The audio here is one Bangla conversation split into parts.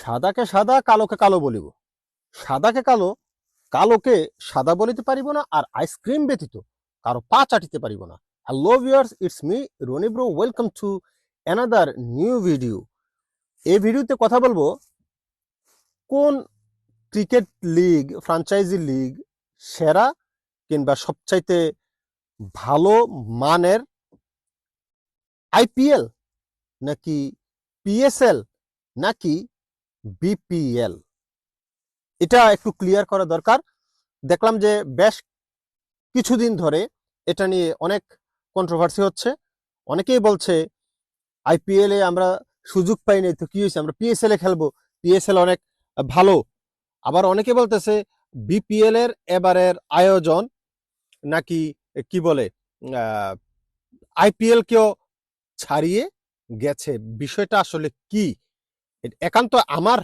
সাদাকে সাদা, কালোকে কালো বলিব। সাদাকে কালো, কালোকে সাদা বলিতে পারিব না আর আইসক্রিম ব্যতীত কারও পা চাটিতে পারিব না। Hello viewers it's me Roni bro welcome to another new video এই ভিডিওতে কথা বলব, কোন ক্রিকেট লিগ ফ্রাঞ্চাইজি লিগ সেরা কিংবা সবচাইতে ভালো মানের আইপিএল নাকি পিএসএল নাকি বিপিএল এটা একটু ক্লিয়ার করা দরকার। দেখলাম যে বেশ কিছুদিন ধরে এটা নিয়ে অনেক কন্ট্রোভার্সি হচ্ছে। অনেকেই বলছে আইপিএল এ আমরা সুযোগ পাই নাই, তো কি হয়েছে? আমরা পিএসএল এ খেলব। পিএসএল অনেক ভালো। আবার অনেকে বলতেছে বিপিএল এর এবারের আয়োজন নাকি কি বলে আইপিএল কেও ছাড়িয়ে গেছে। বিষয়টা আসলে কি? একান্ত আমার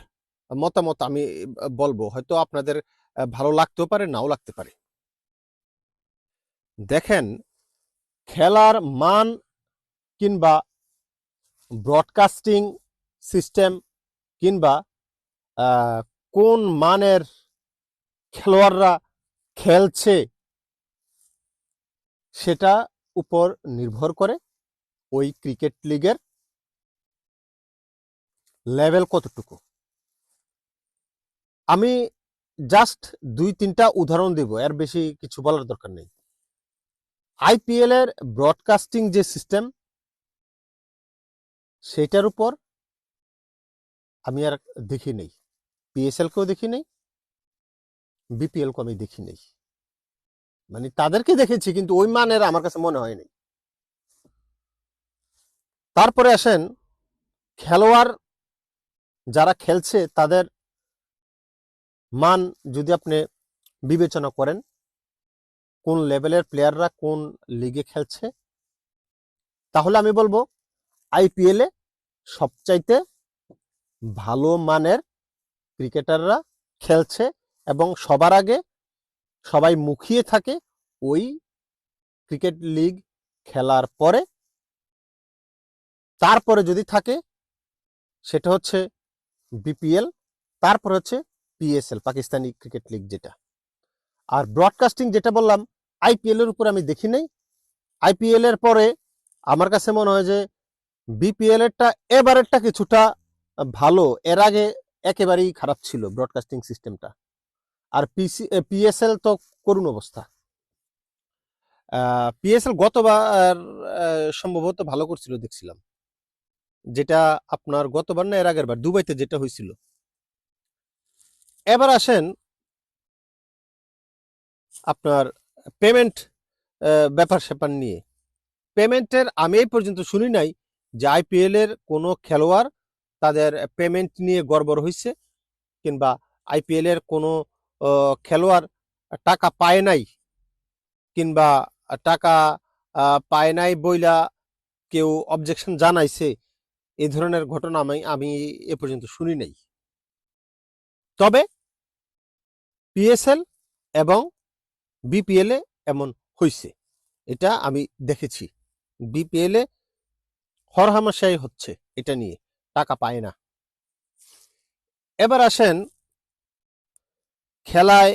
মতামত আমি বলব। হয়তো আপনাদের ভালো লাগতেও পারে, নাও লাগতে পারে। দেখেন, খেলার মান কিংবা ব্রডকাস্টিং সিস্টেম কিংবা কোন মানের খেলোয়াড়রা খেলছে সেটা উপর নির্ভর করে ওই ক্রিকেট লিগের লেভেল কতটুকু? আমি জাস্ট দুই, তিনটা উদাহরণ দেব, এর বেশি কিছু বলার দরকার নেই। আইপিএল এর ব্রডকাস্টিং যে সিস্টেম সেটার উপর আমি আর দেখি নেই। পিএসএল কেও দেখি নেই বিপিএল কেও আমি দেখি নেই। মানে তাদেরকে দেখেছি, কিন্তু ওই মানের আমার কাছে মনে হয়নি তারপরে আসেন খেলোয়াড় যারা খেলছে তাদের মান যদি আপনি বিবেচনা করেন, কোন লেভেলের প্লেয়াররা কোন লিগে খেলছে, তাহলে আমি বলব আইপিএল সবচাইতে ভালো মানের ক্রিকেটাররা খেলছে এবং সবার আগে সবাই মুখিয়ে থাকে ওই ক্রিকেট লিগ খেলার পরে। তারপরে যদি থাকে, সেটা হচ্ছে বিপিএল তারপর হচ্ছে পিএসএল পাকিস্তানি ক্রিকেট লিগ যেটা। আর ব্রডকাস্টিং যেটা বললাম আইপিএল এর উপর আমি দেখি নাই। আইপিএল এর পরে আমার কাছে মনে হয় যে বিপিএল এরটা এবারেরটা কিছুটা ভালো। এর আগে একেবারেই খারাপ ছিল ব্রডকাস্টিং সিস্টেমটা আর পিসি পিএসএল তো করুণ অবস্থা। পিএসএল গতবার সম্ভবত ভালো করছিল, দেখছিলাম। যেটা আপনার গতবার না এর আগের বার, দুবাইতে যেটা হয়েছিল এবার আসেন আপনার পেমেন্ট ব্যাপার স্যাপার নিয়ে। পেমেন্টের আমি এই পর্যন্ত শুনি নাই যে আইপিএল এর কোনো খেলোয়াড় তাদের পেমেন্ট নিয়ে গড়বড় হয়েছে কিংবা আইপিএল এর কোনো খেলোয়াড় টাকা পায় নাই কিংবা টাকা পায় নাই বইলা কেউ অবজেকশন জানাইছে এই ধরনের ঘটনা আমি আমি এ পর্যন্ত শুনি নাই। তবে পিএসএল এবং বিপিএল এ এমন হয়েছে এটা আমি দেখেছি। বিপিএল এ হরহামেশাই হচ্ছে এটা নিয়ে, টাকা পায় না। এবার আসেন খেলায়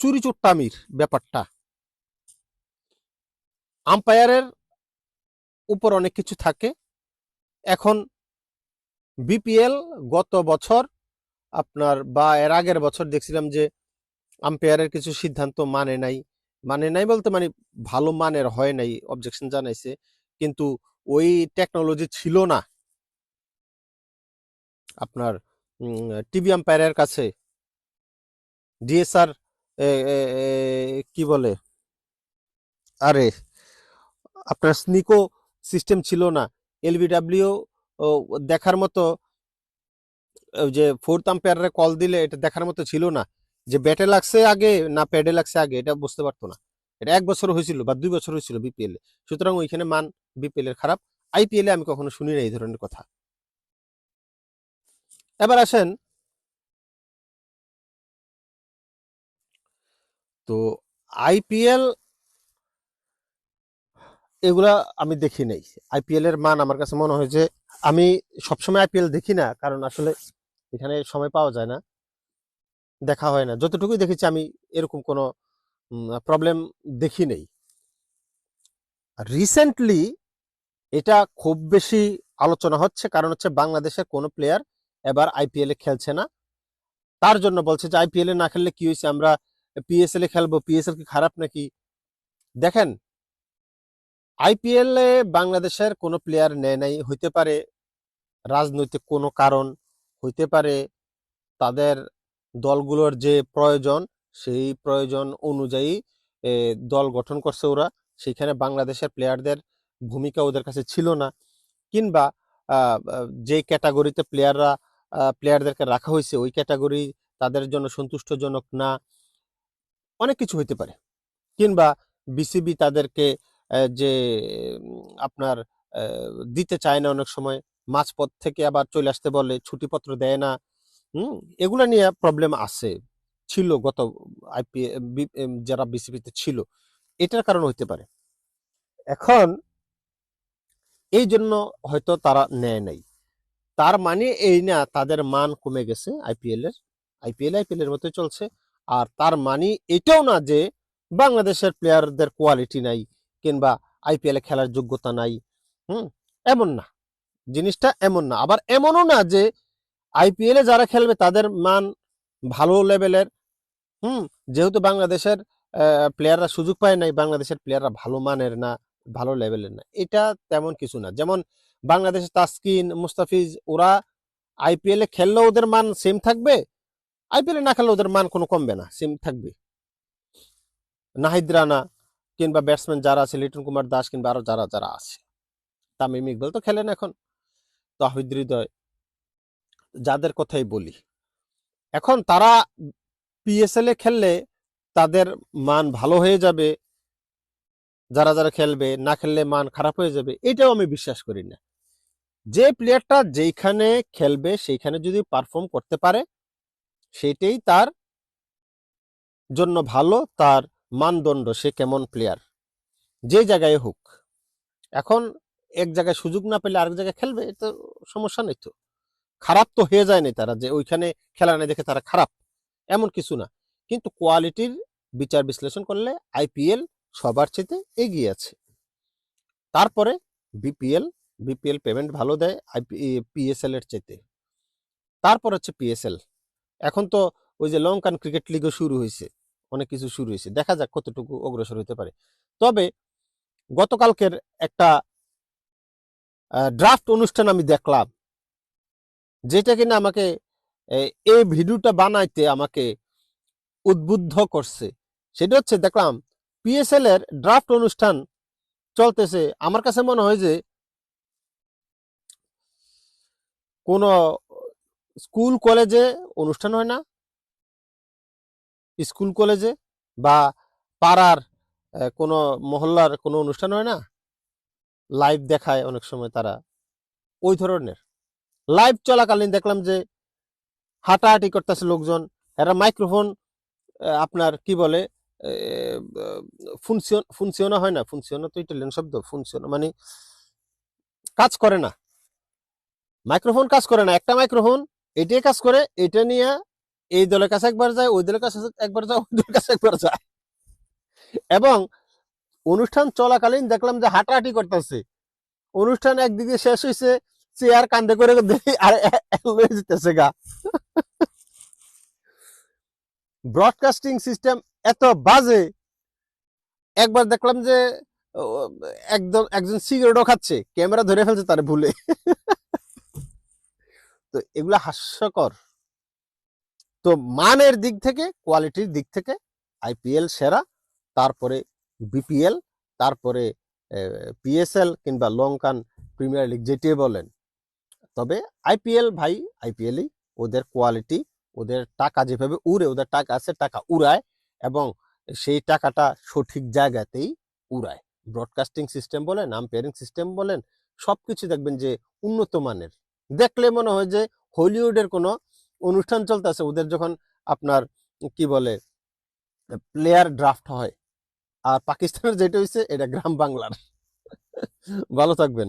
চুরি চুট্টামির ব্যাপারটা। আম্পায়ারের উপর অনেক কিছু থাকে। এখন বিপিএল গত বছর আপনার বা এর আগের বছর দেখছিলাম যে আম্পায়ারের কিছু সিদ্ধান্ত মানে নাই। মানে নাই বলতে মানে ভালো মানের হয় নাই অবজেকশন জানাইছে। কিন্তু ওই টেকনোলজি ছিল না। আপনার টিভি আম্পায়ারের কাছে। ডিএসআর কি বলে? আরে, আপনার স্নিকো সিস্টেম ছিল না। এলবিডাব্লিউ দেখার মতো যে ফোর্থ আম্পায়ারে কল দিলে এটা দেখার মতো ছিল না। যে ব্যাটে লাগছে আগে না প্যাডে লাগছে আগে, এটা বুঝতে পারতো না। এটা এক বছর হয়েছিল বা দুই বছর হয়েছিল বিপিএল এ। সুতরাং ওইখানে মান বিপিএল এর খারাপ। আইপিএল এ আমি কখনো শুনি না এই ধরনের কথা। এবার আসেন। তো আইপিএল এগুলা আমি দেখি নাই। আইপিএল এর মান আমার কাছে মনে হয় যে আমি সবসময় আইপিএল দেখি না, কারণ আসলে এখানে সময় পাওয়া যায় না। দেখা হয় না। যতটুকুই দেখেছি আমি এরকম কোনো প্রবলেম দেখি নেই। রিসেন্টলি এটা খুব বেশি আলোচনা হচ্ছে, কারণ হচ্ছে বাংলাদেশের কোনো প্লেয়ার এবার আইপিএল এ খেলছে না। তার জন্য বলছে যে আইপিএল এ না খেললে কি হয়েছে? আমরা পিএসএল এ খেলব। পিএসএল কি খারাপ নাকি? দেখেন আইপিএল বাংলাদেশের কোনো প্লেয়ার নেয় নাই, হইতে পারে রাজনৈতিক কোনো কারণ, হইতে পারে তাদের দলগুলোর যে প্রয়োজন, সেই প্রয়োজন অনুযায়ী দল গঠন করছে ওরা। সেখানে বাংলাদেশের প্লেয়ারদের ভূমিকা ওদের কাছে ছিল না। কিংবা যে ক্যাটাগরিতে প্লেয়াররা প্লেয়ারদেরকে রাখা হয়েছে, ওই ক্যাটাগরি তাদের জন্য সন্তুষ্টজনক না, অনেক কিছু হইতে পারে। কিংবা বিসিবি তাদেরকে যে, আপনার দিতে চায় না অনেক সময়, মাঝপথ থেকে আবার চলে আসতে বলে, ছুটিপত্র দেয় না, হুম? এগুলা নিয়ে প্রবলেম আছে। ছিল গত আইপিএল যারা বিসিবিতে ছিল। এটার কারণ হইতে পারে। এখন এই জন্য হয়তো তারা নেয় নাই। তার মানে এই না, তাদের মান কমে গেছে আইপিএল এর। আইপিএল আইপিএল এর মতোই চলছে। আর তার মানে এটাও না যে, বাংলাদেশের প্লেয়ারদের কোয়ালিটি নাই। কিংবা আইপিএল খেলার যোগ্যতা নাই, হুম? এমন না। জিনিসটা এমন না। আবার এমনও না যে আইপিএলে যারা খেলবে তাদের মান ভালো লেভেলের, হুম? যেহেতু বাংলাদেশের প্লেয়াররা সুযোগ পায় নাই, বাংলাদেশের প্লেয়াররা ভালো মানের না, ভালো লেভেলের না। এটা তেমন কিছু না। যেমন বাংলাদেশের তাসকিন, মুস্তাফিজ, ওরা আইপিএল এ খেললেও ওদের মান সেম থাকবে আইপিএল না খেললে ওদের মান কোনো কমবে না সেম থাকবে। নাহিদ রানা কিংবা ব্যাটসম্যান যারা আছে, লিটন কুমার দাস কিংবা আরও যারা যারা আছে, তামিম ইকবাল তো খেলেন এখন, তাহিদ হৃদয়, যাদের কথাই বলি। এখন তারা পিএসএল খেললে তাদের মান ভালো হয়ে যাবে, যারা যারা খেলবে, না খেললে মান খারাপ হয়ে যাবে, এটাও আমি বিশ্বাস করি না। যে প্লেয়ারটা যেইখানে খেলবে, সেইখানে যদি পারফর্ম করতে পারে সেটাই তার জন্য ভালো, তার মানদণ্ড, সে কেমন প্লেয়ার যে জায়গায় হোক। এখন এক জায়গায় সুযোগ না পেলে আরেক জায়গায় খেলবে তো সমস্যা নেই তো। খারাপ তো হয়ে যায় না তারা, যে ওইখানে খেলা নেই দেখে তারা খারাপ, এমন কিছু না। কিন্তু কোয়ালিটির বিচার বিশ্লেষণ করলে আইপিএল সবার চেয়ে এগিয়ে আছে। তারপরে বিপিএল বিপিএল পেমেন্ট ভালো দেয় আইপি পিএসএল এর চেতে তারপর হচ্ছে পিএসএল এখন তো ওই যে লঙ্কান ক্রিকেট লিগও শুরু হয়েছে অনেক কিছু শুরু হয়েছে। দেখা যাক কতটুকু অগ্রসর হতে পারে। তবে গতকালকের একটা ড্রাফট অনুষ্ঠান আমি দেখলাম, যেটা কিনা আমাকে এই ভিডিওটা বানাইতে আমাকে উদ্বুদ্ধ করছে। সেটা হচ্ছে দেখলাম পিএসএল এর ড্রাফট অনুষ্ঠান চলতেছে। আমার কাছে মনে হয় যে, কোন, স্কুল, কলেজে অনুষ্ঠান হয় না। স্কুল কলেজে বা পাড়ার কোনো মহল্লার কোনো অনুষ্ঠান হয় না? লাইভ দেখায় অনেক সময় তারা। ওই ধরনের। লাইভ চলাকালীন দেখলাম যে হাঁটাহাঁটি করতেছে লোকজন। এরা মাইক্রোফোন আপনার কি বলে ফুনসিয়ন ফুনসিওনা হয় না। ফুনসিওনা তো ইটালিয়ান শব্দ। ফুনসিওনা মানে কাজ করে না। মাইক্রোফোন কাজ করে না। একটা মাইক্রোফোন এটাই কাজ করে, এটা নিয়ে এই দলের কাছে একবার যায়, ওই দলের কাছে একবার যায়, ওই দলের কাছে একবার যায়। এবং অনুষ্ঠান চলাকালীন দেখলাম যে হাঁটাহাঁটি করতেছে। অনুষ্ঠান একদিকে শেষ হয়েছে চেয়ার কান্দে করে আর লয়ে যেতেছে গা। ব্রডকাস্টিং সিস্টেম এত বাজে। একবার দেখলাম যে একদম একজন সিগারেটও খাচ্ছে, ক্যামেরা ধরে ফেলছে তার ভুলে। তো এগুলা হাস্যকর। তো মানের দিক থেকে, কোয়ালিটির দিক থেকে আইপিএল সেরা, তারপরে বিপিএল তারপরে পিএসএল কিংবা লঙ্কান প্রিমিয়ার লিগ যেটি বলেন। তবে আইপিএল ভাই আইপিএলই ওদের কোয়ালিটি, ওদের টাকা যেভাবে উড়ে, ওদের টাকা আছে, টাকা উড়ায় এবং সেই টাকাটা সঠিক জায়গাতেই উড়ায়। ব্রডকাস্টিং সিস্টেম বলেন, আম্পায়ারিং সিস্টেম বলেন সব সবকিছু দেখবেন যে উন্নত মানের। দেখলে মনে হয় যে হলিউডের কোনো অনুষ্ঠান চলতেছে, ওদের যখন আপনার কি বলে প্লেয়ার ড্রাফট হয়, আর পাকিস্তানের যেটা হয়েছে এটা গ্রাম বাংলার। ভালো থাকবেন।